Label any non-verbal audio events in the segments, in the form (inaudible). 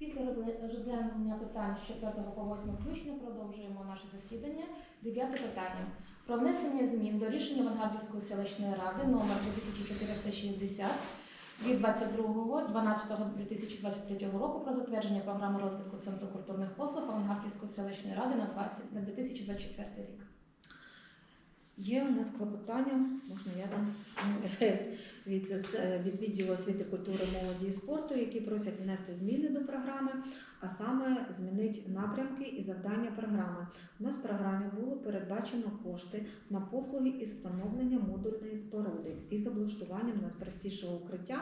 Після розглянення питань з 4 по 8 включно продовжуємо наше засідання. Дев'яте питання. Про внесення змін до рішення Вангардівської селищної ради номер 2460 від 22.12.2023 року про затвердження програми розвитку Центру культурних послуг Авангардівської селищної ради на 20 на 2024 рік. Є у нас клопотання, можна я дам (laughs) від, від відділу освіти, культури, молоді і спорту, які просять внести зміни до програми, а саме змінити напрямки і завдання програми. У нас в програмі було передбачено кошти на послуги із встановлення модульної споруди із облаштуванням найпростішого укриття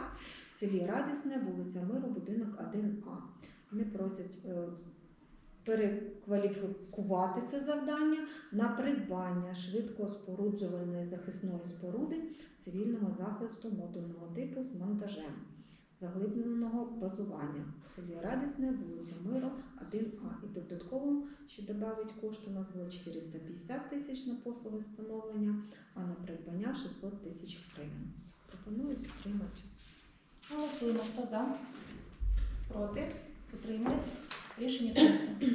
в селі Радісне, вулиця Миру, будинок 1А. Вони просять е, перекваліфікувати це завдання на придбання швидкоспоруджувальної захисної споруди цивільного захисту модульного типу з монтажем заглибленого базування в селі Радісне, вулиця Миру, 1А. І додатково ще додавить кошти. У нас було 450 тисяч на послуги встановлення, а на придбання 600 тисяч гривень. Пропоную підтримати. Голосуємо. Хто за? Проти? Утримались? Рішення прийнято.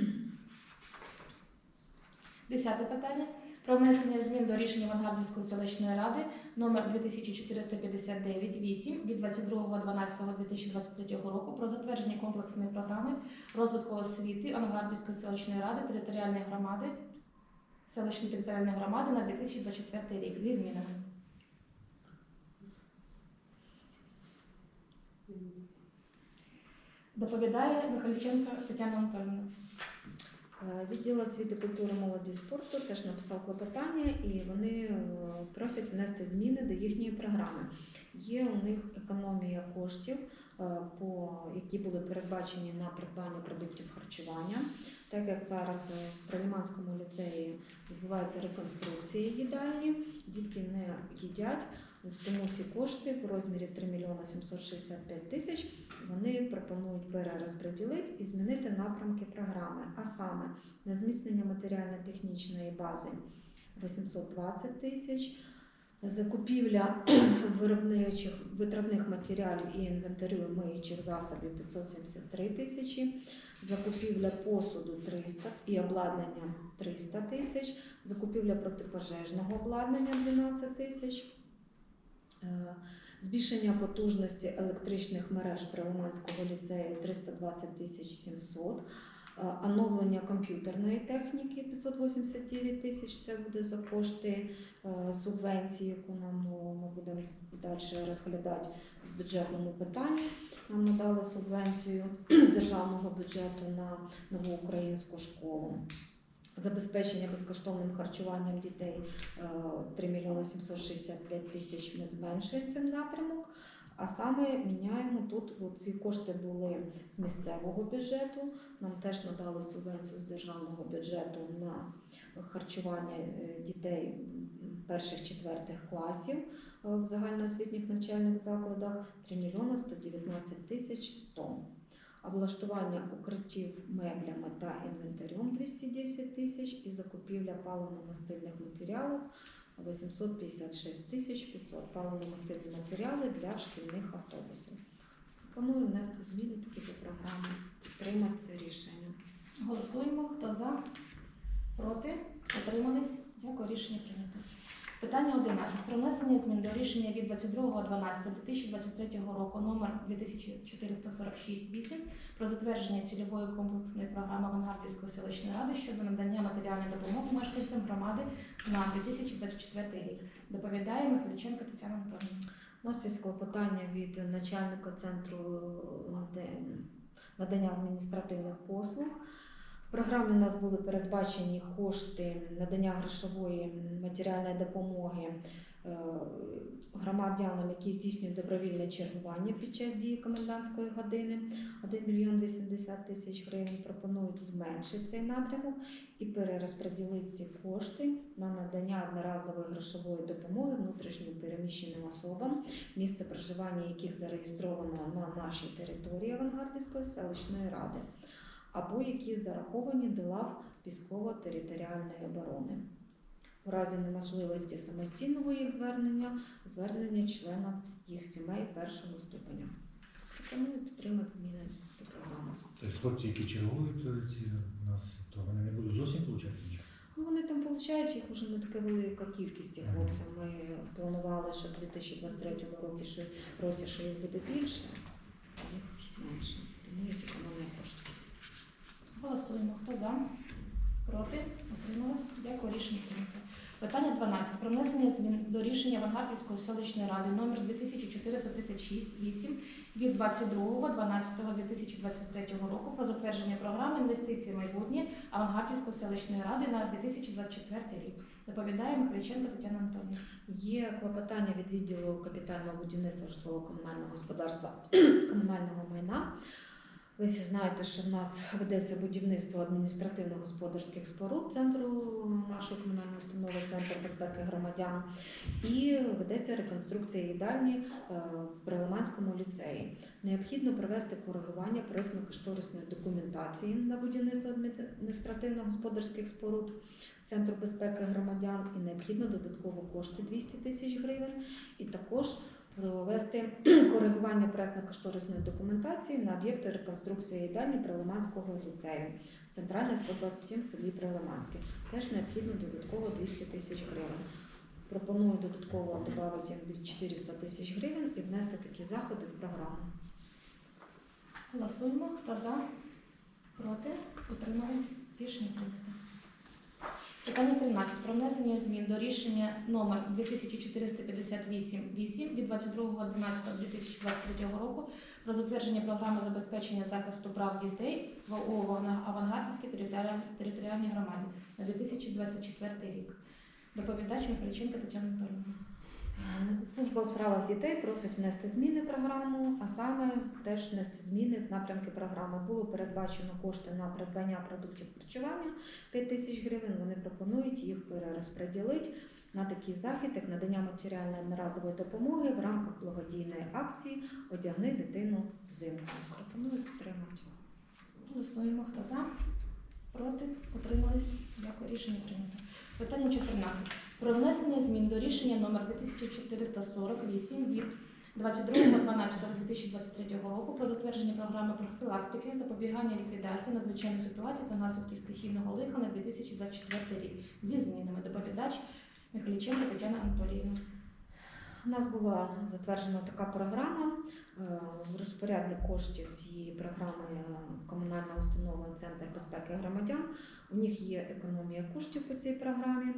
Десяте питання. Про внесення змін до рішення Вангардівської селищної ради номер 2459-8 від 22.12.2023 року про затвердження комплексної програми розвитку освіти Авангардівської селищної ради територіальної громади селищної територіальної громади на 2024 рік. Зі змінами. Доповідає Михайліченко Тетяна Анатольовна. Е, Відділ освіти, культури, молоді і спорту теж написав клопотання, і вони е, просять внести зміни до їхньої програми. Є у них економія коштів, е, по які були передбачені на придбання продуктів харчування. Так як зараз в Проліманському ліцеї відбувається реконструкція їдальні, дітки не їдять, тому ці кошти в розмірі 3 мільйони 765 тисяч вони пропонують перерозподілити і змінити напрямки програми, а саме на зміцнення матеріально-технічної бази 820 тисяч, закупівля (clears throat) виробничих витратних матеріалів і інвентарю миючих засобів 573 тисячі, закупівля посуду 300 і обладнання 300 тисяч, закупівля протипожежного обладнання 12 тисяч. Е, Збільшення потужності електричних мереж Прилиманського ліцею 320 тисяч 700, е, оновлення комп'ютерної техніки 589 тисяч. Це буде за кошти е, субвенції, яку нам ми будемо далі розглядати в бюджетному питанні. Нам надали субвенцію з державного бюджету на нову українську школу. Забезпечення безкоштовним харчуванням дітей е, 3 мільйони 765 тисяч ми зменшуємо напрямок. А саме міняємо тут, ці кошти були з місцевого бюджету. Нам теж надали субвенцію з державного бюджету на харчування е, дітей перших четвертих класів е, в загальноосвітніх навчальних закладах 3 мільйони 119 тисяч 100. Облаштування укриттів меблями та інвентарем 210 тисяч і закупівля паливно-мастильних матеріалів 856 тисяч 500 паливно-мастильні матеріали для шкільних автобусів. Пропоную внести зміни такі до програми, підтримати це рішення. Голосуємо. Хто за? Проти? Утримались? Дякую, рішення прийнято. Питання 11. Про внесення змін до рішення від 22.12.2023 року номер 2446-8 про затвердження цільової комплексної програми Авангардівської селищної ради щодо надання матеріальної допомоги мешканцям громади на 2024 рік. Доповідає Михайліченко Тетяна Анатольовна. У нас є клопотання від начальника центру надання адміністративних послуг. Програмі у нас були передбачені кошти надання грошової матеріальної допомоги е, громадянам, які здійснюють добровільне чергування під час дії комендантської години. 1 мільйон 80 тисяч гривень пропонують зменшити цей напрямок і перерозподілити ці кошти на надання одноразової грошової допомоги внутрішньо переміщеним особам, місце проживання яких зареєстровано на нашій території Авангардівської селищної ради, або які зараховані до лав військово-територіальної оборони. У разі неможливості самостійного їх звернення, звернення членів їх сімей першого ступеня. Пропоную підтримати зміни до програми. Тобто хлопці, які чергують е, ці у нас, то вони не будуть зовсім получати нічого. Ну, вони там получають їх вже не така велика кількість цих хлопців. Ми планували, що в 2023 році, що, році, що їх буде більше, а їх менше. Тому є економія коштів. Голосуємо. Хто за? Проти? Утрималась? Дякую. Рішення прийнято. Питання 12. Про внесення змін до рішення Вангарківської селищної ради номер 2436-8 від 22.12.2023 року про затвердження програми інвестиції майбутнє Авангардівської селищної ради на 2024 рік. Доповідає Михайліченко Тетяна Анатолійовна. Є клопотання від відділу капітального будівництва житлово-комунального господарства (clears throat) комунального майна. Ви всі знаєте, що в нас ведеться будівництво адміністративно-господарських споруд центру нашої комунальної установи, центр безпеки громадян, і ведеться реконструкція їдальні е, в Прилиманському ліцеї. Необхідно провести коригування проєктно-кошторисної документації на будівництво адміністративно-господарських споруд Центру безпеки громадян. І необхідно додатково кошти 200 тисяч гривень, і також провести (clears throat) коригування проектно-кошторисної документації на об'єкти реконструкції їдальні Прилиманського ліцею, центральний 127 в селі Прилиманське. Теж необхідно додатково 200 тисяч гривень. Пропоную додатково додати 400 тисяч гривень і внести такі заходи в програму. Голосуємо. Хто за? Проти? Утримались? Рішення прийнято. Питання 13. Про внесення змін до рішення номер 2458-8 від 22.12.2023 року про затвердження програми забезпечення захисту прав дітей в ООО Авангардівській територіаль- територіальній громаді на 2024 рік. Доповідач Михайліченко Тетяна Анатолійовна. Служба у справах дітей просить внести зміни в програму, а саме теж внести зміни в напрямки програми. Було передбачено кошти на придбання продуктів харчування 5 тисяч гривень. Вони пропонують їх перерозподілити на такий захід, як надання матеріальної одноразової допомоги в рамках благодійної акції Одягни дитину взимку. Пропоную підтримати. Голосуємо. Хто за? Проти? Утримались? Дякую. Рішення прийнято. Питання 14. Про внесення змін до рішення номер 2448 від 22.12.2023 року про затвердження програми профілактики, запобігання ліквідації надзвичайної ситуації та наслідків стихійного лиха на 2024 рік зі змінами. Доповідач Михайліченко Тетяна Анатоліївна. У нас була затверджена така програма. Е, Розпорядник коштів цієї програми е, комунальна установа Центр безпеки громадян. У них є економія коштів по цій програмі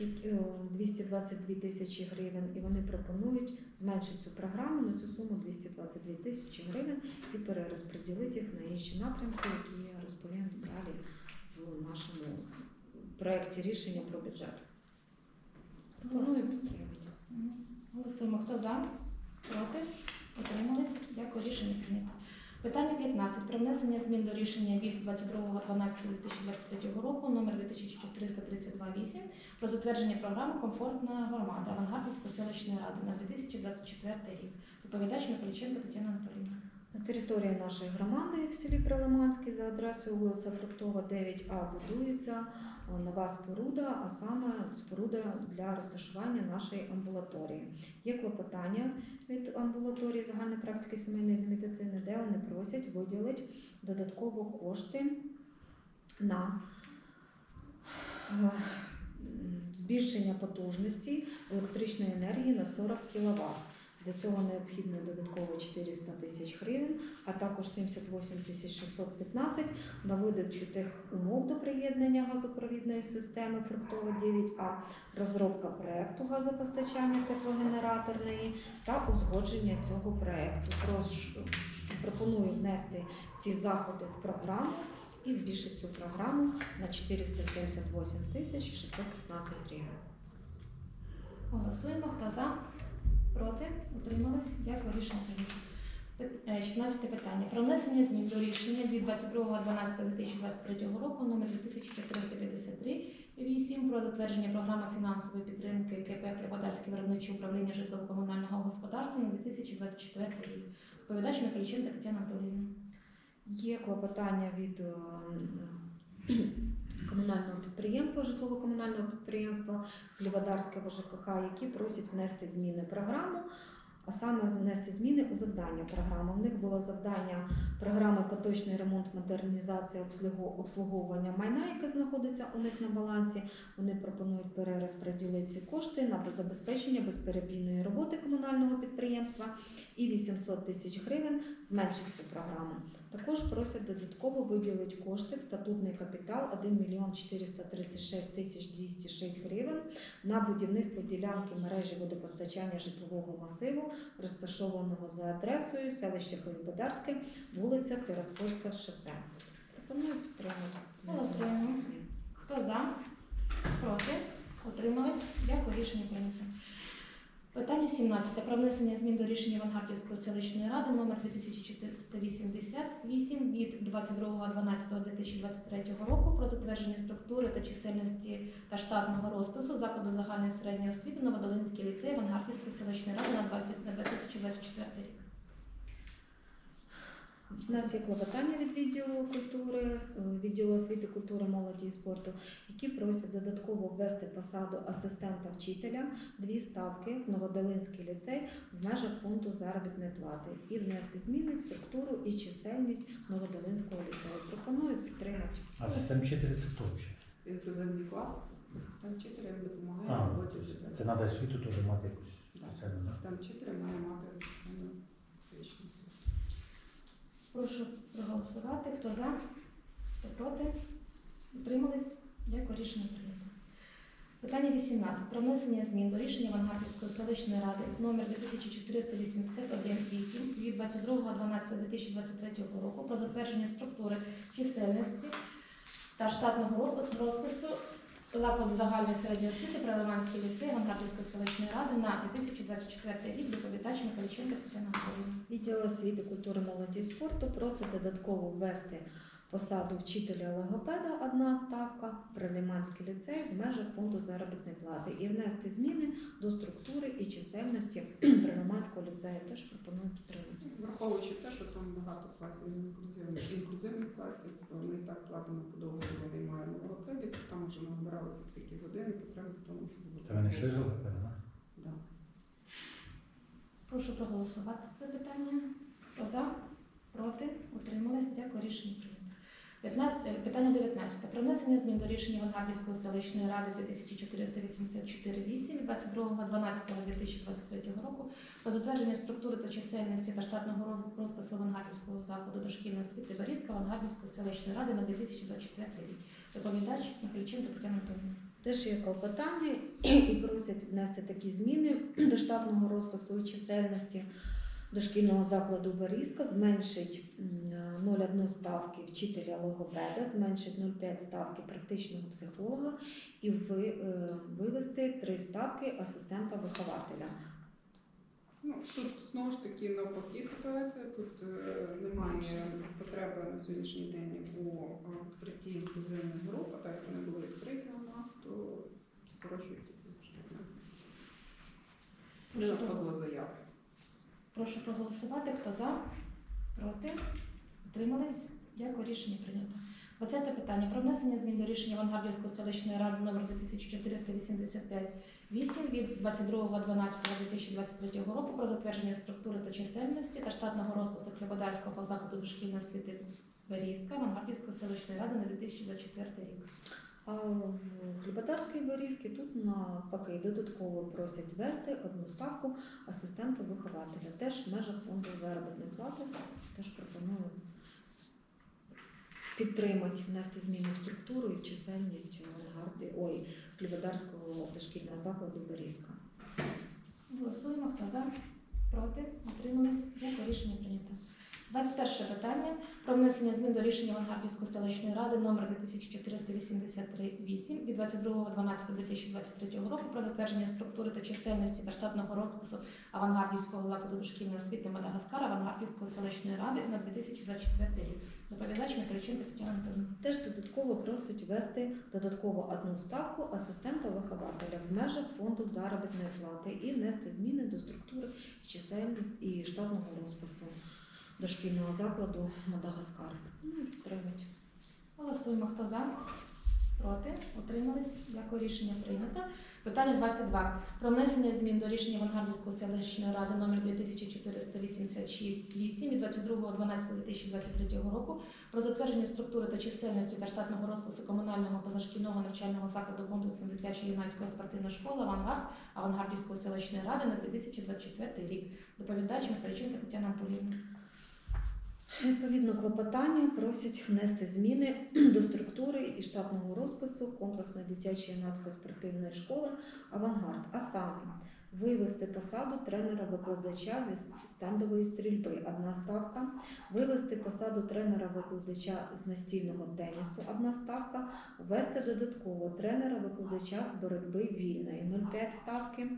е, 222 тисячі гривень, і вони пропонують зменшити цю програму на цю суму 222 тисячі гривень і перерозподілити їх на інші напрямки, які я розповім далі в нашому проєкті рішення про бюджет. Пропоную підтримати. Голосуємо. Хто за? Проти? Утримались? Дякую. Рішення прийнято. Питання 15. Про внесення змін до рішення від 22.12.2023 року номер 2432.8 про затвердження програми Комфортна громада Авангардівської селищної ради на 2024 рік. Доповідач Миколіченко Тетяна Анатолійовна. На території нашої громади в селі Прилиманське за адресою вулиця Фруктова 9А будується нова споруда, а саме споруда для розташування нашої амбулаторії. Є клопотання від амбулаторії загальної практики сімейної медицини, де вони просять виділити додатково кошти на е, збільшення потужності електричної енергії на 40 кВт. Для цього необхідно додатково 400 тисяч гривень, а також 78 тисяч 615 на видачу тих умов до приєднання газопровідної системи Фруктова 9А, розробка проекту газопостачання теплогенераторної та узгодження цього проекту. Прошу- Пропоную внести ці заходи в програму і збільшити цю програму на 478 тисяч 615 гривень. Голосуємо. Хто за? Проти? Утримались? Дякую. Рішення прийнято. Е, 16 питання. Про внесення змін до рішення від 22.12.2023 року номер 2453 8 про затвердження програми фінансової підтримки КП Криводарське виробниче управління житлово-комунального господарства на 2024 рік. Доповідач Михайліченка Тетяна Анатоліївна. Є клопотання від е, комунального підприємства, житлово-комунального підприємства Хлібодарського ЖКХ, які просять внести зміни в програму, а саме внести зміни у завдання програми. В них було завдання програми поточний ремонт, модернізація, обслуговування майна, яке знаходиться у них на балансі. Вони пропонують перерозподілити ці кошти на забезпечення безперебійної роботи комунального підприємства і 800 тисяч гривень зменшити цю програму. Також просять додатково виділити кошти в статутний капітал 1 мільйон 436 тисяч 206 гривень на будівництво ділянки мережі водопостачання житлового масиву, розташованого за адресою селище Холібодарське, вулиця Тираспольська шосе. Пропоную підтримати. Голосуємо. Хто за? Проти? Утримались? Дякую, рішення прийнято. Питання 17. Про внесення змін до рішення Вангардівської селищної ради номер 2488 від 22.12.2023 року про затвердження структури та чисельності та штатного розпису закладу загальної середньої освіти Новодолинський ліцей Вангардівської селищної ради на 20 на 2024 рік. У нас є клопотання від відділу культури, відділу освіти, культури, молоді і спорту, які просять додатково ввести посаду асистента вчителя, дві ставки в Новодолинський ліцей в межах фонду заробітної плати і внести зміни в структуру і чисельність Новодолинського ліцею. Пропоную підтримати. А систем 4 це хто взагалі? Це інклюзивний клас. Систем вчителя допомагає в роботі з Це треба освіту теж мати якусь спеціальну. да? Систем вчителя має мати. Прошу проголосувати. Хто за? Хто проти? Утримались? Дякую, рішення прийнято. Питання 18. Про внесення змін до рішення Авангардівської селищної ради номер 2481-8 від 22.12.2023 року про затвердження структури чисельності та штатного розпису закладу загальної середньої освіти Прилиманський ліцей Авангардівської селищної ради на 2024 рік доповідач Михайліченко Тетяна Анатоліївна. Відділ освіти, культури, молоді і спорту просить додатково ввести посаду вчителя логопеда одна ставка, Прилиманський ліцей в межах фонду заробітної плати і внести зміни до структури і чисельності (clears throat) Прилиманського ліцею. Теж пропоную підтримати. Враховуючи те, що там багато класів інклюзивних, інклюзивних класів, ми і так платимо по договору, наймаємо логопедів, там вже набиралося скільки годин і потреби в тому, щоб Це ви не йшли жовтий, да? Да. Прошу проголосувати це питання. Хто за? Проти? Утримались? Дякую, рішення Питання 19. Про внесення змін до рішення Вангардівської селищної ради 2484-8 від 22.12.2023 року про затвердження структури та чисельності та штатного роз- розпису Вангардівського закладу дошкільної освіти Борізька Вангардівської селищної ради на 2024 рік. Доповідач Михайліченко Тетяна Анатоліївна. Теж є клопотання і просять внести такі зміни до штатного розпису і чисельності дошкільного закладу Борізка, зменшить 0,1 ставки вчителя логопеда, зменшить 0,5 ставки практичного психолога і е, вивести 3 ставки асистента вихователя. Ну, тут знову ж таки навпаки ситуація. Тут е, немає потреби на сьогоднішній день у е, відкритті інклюзивних груп, а так як вони були відкриті у нас, то скорочується ці штатні. Не надходило заяв. Прошу проголосувати. Хто за? Проти? Утримались? Дякую, рішення прийнято. 20 питання. Про внесення змін до рішення Авангардівської селищної ради номер 2485 8 від 22.12.2023 року про затвердження структури та чисельності та штатного розпису Хлібодарського закладу дошкільної освіти Берізка Авангардівської селищної ради на 2024 рік. А в Хлібодарській Борізькій тут навпаки додатково просять ввести одну ставку асистента вихователя. Теж в межах фонду заробітної плати. Теж пропоную підтримати, внести зміни в структуру і чисельність авангарди, ой, Хлібодарського дошкільного закладу Борізька. Голосуємо. Хто за? Проти? Утримались? Дякую, рішення прийнято. 21 питання про внесення змін до рішення Авангардівської селищної ради номер 2483-8 від 22.12.2023 року про затвердження структури та чисельності та штатного розпису Авангардівського закладу дошкільної освіти Мадагаскара Авангардівської селищної ради на 2024 рік. Доповідач Миколайченко Тетяна Анатоліївна. Теж додатково просить ввести додатково одну ставку асистента вихователя в межах фонду заробітної плати і внести зміни до структури, чисельність і штатного розпису дошкільного закладу Мадагаскар. Ну, підтримати. Голосуємо. Хто за? Проти? Утримались? Дякую. Рішення прийнято. Питання 22. Про внесення змін до рішення Вангардівської селищної ради номер 2486-8 від 22.12.2023 року про затвердження структури та чисельності та штатного розпису комунального позашкільного навчального закладу комплексу дитячої юнацької спортивної школи «Авангард» Авангардівської селищної ради на 2024 рік. Доповідач Михайліченко Тетяна Анатоліївна. Відповідно клопотання просять внести зміни (clears throat) до структури і штатного розпису комплексної дитячої юнацької спортивної школи Авангард, а саме вивести посаду тренера-викладача зі стендової стрільби одна ставка, вивести посаду тренера-викладача з настільного тенісу одна ставка, ввести додатково тренера-викладача з боротьби вільної 0,5 ставки.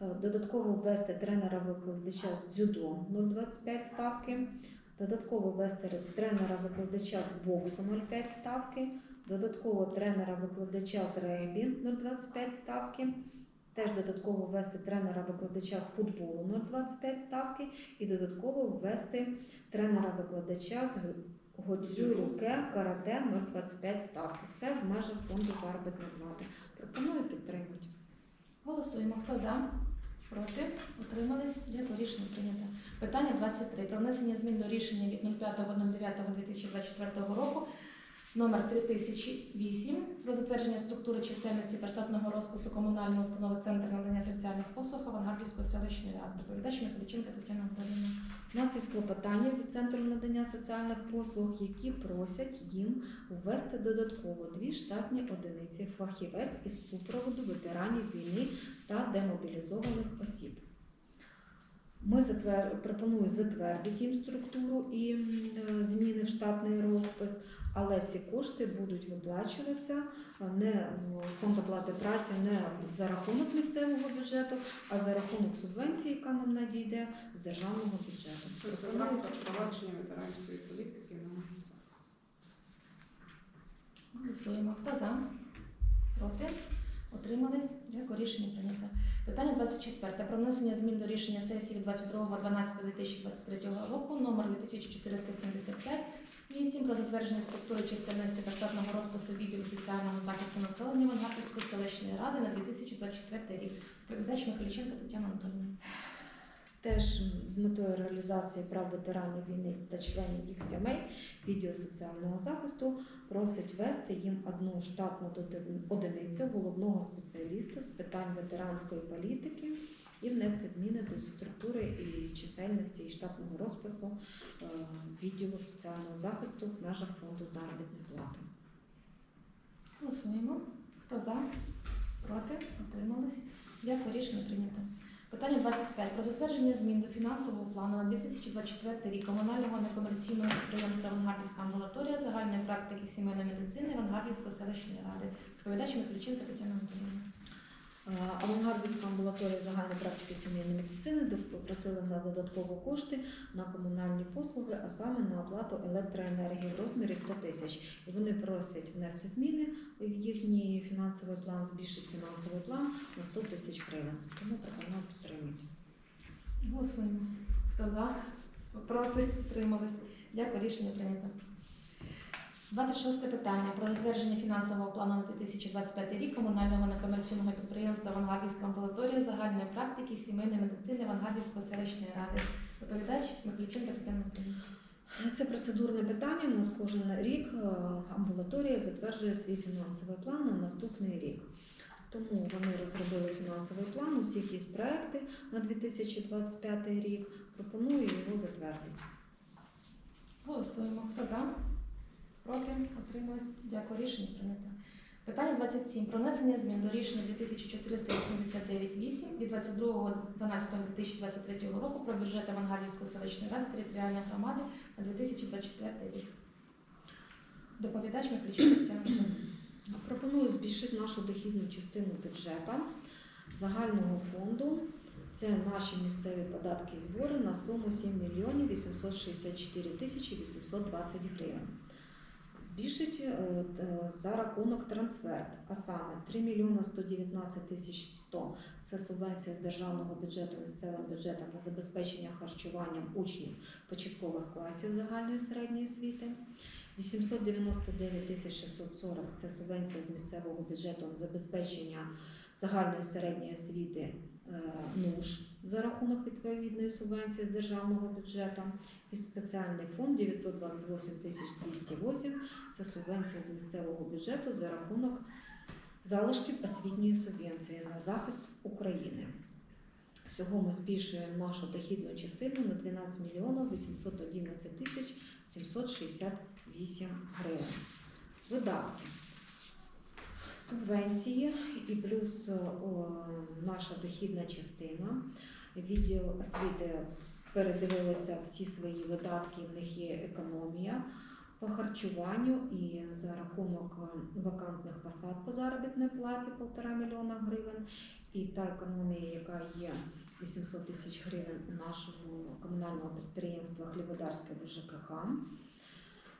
Е, Додатково ввести тренера-викладача з дзюдо 0,25 ставки, Додатково ввести тренера-викладача з боксу 0,5 ставки, додатково тренера-викладача з регбі 0,25 ставки, теж додатково ввести тренера-викладача з футболу 0,25 ставки і додатково ввести тренера-викладача з годзюрюке карате 0,25 ставки. Все в межах фонду заробітної плати. Пропоную підтримати. Голосуємо. Хто за? Проти? Утримались? Дякую. Рішення прийнято. Питання 23. Про внесення змін до рішення від 05.09.2024 року номер 3008 про затвердження структури чисельності та штатного розпису комунальної установи Центр надання соціальних послуг Авангардівської селищної ради. Доповідач Михайліченка Тетяна Анатоліївна. У нас є клопотання від центру надання соціальних послуг, які просять їм ввести додатково дві штатні одиниці фахівець із супроводу ветеранів війни та демобілізованих осіб. Ми затвер... пропоную затвердити їм структуру і е, зміни в штатний розпис, але ці кошти будуть виплачуватися е, не фонд оплати праці, не за рахунок місцевого бюджету, а за рахунок субвенції, яка нам надійде з державного бюджету. Це все в рамках впровадження ветеранської політики на місцях. Голосуємо. Хто за? Проти? Утримались? Дякую. Рішення прийнято. Питання 24. Про внесення змін до рішення сесії 22.12.2023 року номер 2475 8 про затвердження структури чисельності та штатного розпису відділу соціального захисту населення Вангарської селищної ради на 2024 рік. Доповідач Михайліченко Тетяна Анатоліївна. Теж з метою реалізації прав ветеранів війни та членів їх сімей відділ соціального захисту просить ввести їм одну штатну одиницю головного спеціаліста з питань ветеранської політики і внести зміни до структури і чисельності і штатного розпису е, відділу соціального захисту в межах фонду заробітної плати. Голосуємо. Хто за? Проти? Утримались? Дякую. Рішення прийнято. Питання 25. Про затвердження змін до фінансового плану на 2024 рік комунального некомерційного підприємства Авангардівська амбулаторія загальної практики сімейної медицини Авангардівської селищної ради. Доповідач Михайліченко Тетяна Анатоліївна. Авангардівська амбулаторія загальної практики сімейної медицини попросили в нас додатково кошти на комунальні послуги, а саме на оплату електроенергії в розмірі 100 тисяч. І вони просять внести зміни в їхній фінансовий план, збільшити фінансовий план на 100 тисяч гривень. Тому пропоную підтримати. Голосуємо. Хто за? Проти? Утримались? Дякую. Рішення прийнято. 26 питання про затвердження фінансового плану на 2025 рік комунального некомерційного підприємства Авангардівська амбулаторія загальної практики сімейної медицини Авангардівської селищної ради. Доповідач Михайліченко Тетяна Це процедурне питання. У нас кожен рік е, амбулаторія затверджує свій фінансовий план на наступний рік. Тому вони розробили фінансовий план. У всіх є проекти на 2025 рік. Пропоную його затвердити. Голосуємо. Хто за? Проти? Утримались? Дякую. Рішення прийнято. Питання 27. Про внесення змін до рішення 2489-8 від 22.12.2023 року про бюджет Авангардівської селищної ради територіальної громади на 2024 рік. Доповідач Михайліченко Тетяна. Пропоную збільшити нашу дохідну частину бюджету загального фонду. Це наші місцеві податки і збори на суму 7 мільйонів 864 тисячі 820 гривень. Збільшить е, за рахунок трансферт, а саме 3 мільйони 119 тисяч 100 – це субвенція з державного бюджету місцевим бюджетом на забезпечення харчуванням учнів початкових класів загальної середньої освіти. 899 тисяч 640 – це субвенція з місцевого бюджету на забезпечення загальної середньої освіти е, НУШ за рахунок відповідної субвенції з державного бюджету. І спеціальний фонд 928 тисяч 208 – це субвенція з місцевого бюджету за рахунок залишків освітньої субвенції на захист України. Всього ми збільшуємо нашу дохідну частину на 12 мільйонів 811 тисяч 768 гривень. Видатки. Субвенції і плюс наша дохідна частина. Відділ освіти передивилися всі свої видатки, в них є економія по харчуванню і за рахунок е, вакантних посад по заробітній платі 1,5 мільйона гривень. І та економія, яка є 800 тисяч гривень нашого комунального підприємства Хлібодарське ЖКХ,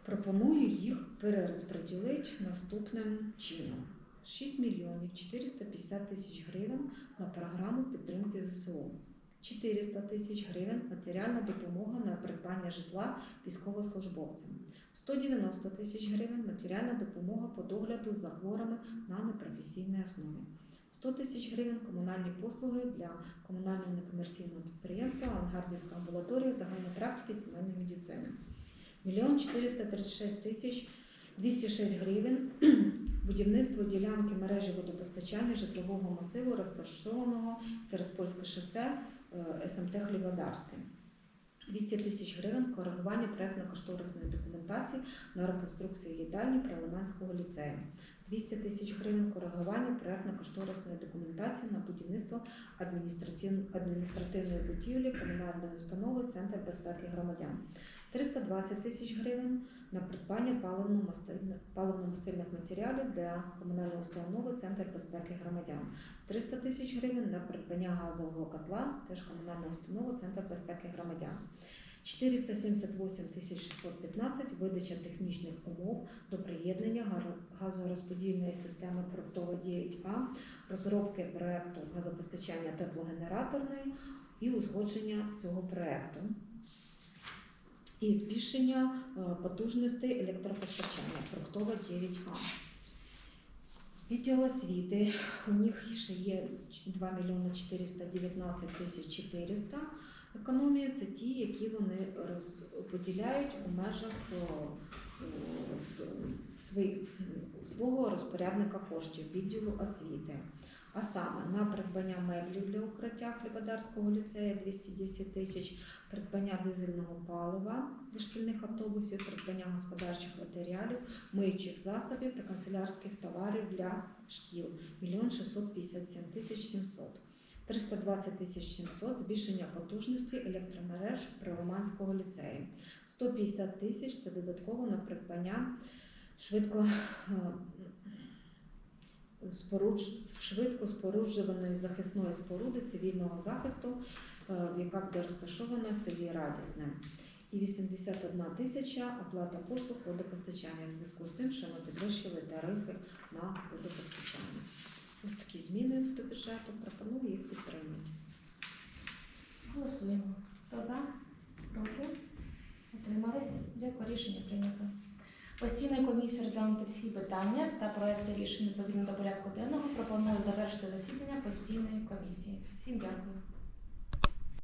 пропоную їх перерозподілити наступним чином. 6 мільйонів 450 тисяч гривень на програму підтримки ЗСУ. 400 тисяч гривень матеріальна допомога на придбання житла військовослужбовцям. 190 тисяч гривень матеріальна допомога по догляду за хворими на непрофесійній основі. 100 тисяч гривень комунальні послуги для комунального некомерційного підприємства Авангардівська амбулаторія загальної практики сімейної медицини. Мільйон 436 тисяч 206 гривень будівництво ділянки мережі водопостачання житлового масиву, розташованого Тереспольське шосе е, СМТ Хлібодарське. 200 тисяч гривень коригування проєктно-кошторисної документації на реконструкцію їдальні Прилиманського ліцею. 200 тисяч гривень коригування проєктно-кошторисної документації на будівництво адміністративної будівлі комунальної установи Центр безпеки громадян. 320 тисяч гривень на придбання паливно-мастильних матеріалів для комунальної установи Центр безпеки громадян. 300 тисяч гривень на придбання газового котла, теж комунальна установа Центр безпеки громадян. 478 615 видача технічних умов до приєднання газорозподільної системи Фруктова 9А, розробки проекту газопостачання теплогенераторної і узгодження цього проекту. І збільшення е, потужностей електропостачання Фруктова 9А. Відділ освіти. У них ще є 2 мільйони 419 тисяч 400. Економія це ті, які вони розподіляють у межах свої- свого розпорядника коштів відділу освіти. А саме на придбання меблів для укриття Хлібодарського ліцею 210 тисяч, придбання дизельного палива для шкільних автобусів, придбання господарчих матеріалів, миючих засобів та канцелярських товарів для шкіл 1 657 тисяч 700. 320 тисяч 700 збільшення потужності електромереж Прилиманського ліцею. 150 тисяч це додатково на придбання швидко е. Швидко споруджуваної захисної споруди цивільного захисту, е, яка буде розташована в селі Радісне. І 81 тисяча оплата послуг водопостачання в зв'язку з тим, що ми підвищили тарифи на водопостачання. Ось такі зміни до бюджету. Пропоную їх підтримати. Голосуємо. Хто за? Проти? Утримались? Дякую, рішення прийнято. Постійною комісії розглянути всі питання та проекти рішень відповідно до порядку денного. Пропоную завершити засідання постійної комісії. Всім дякую.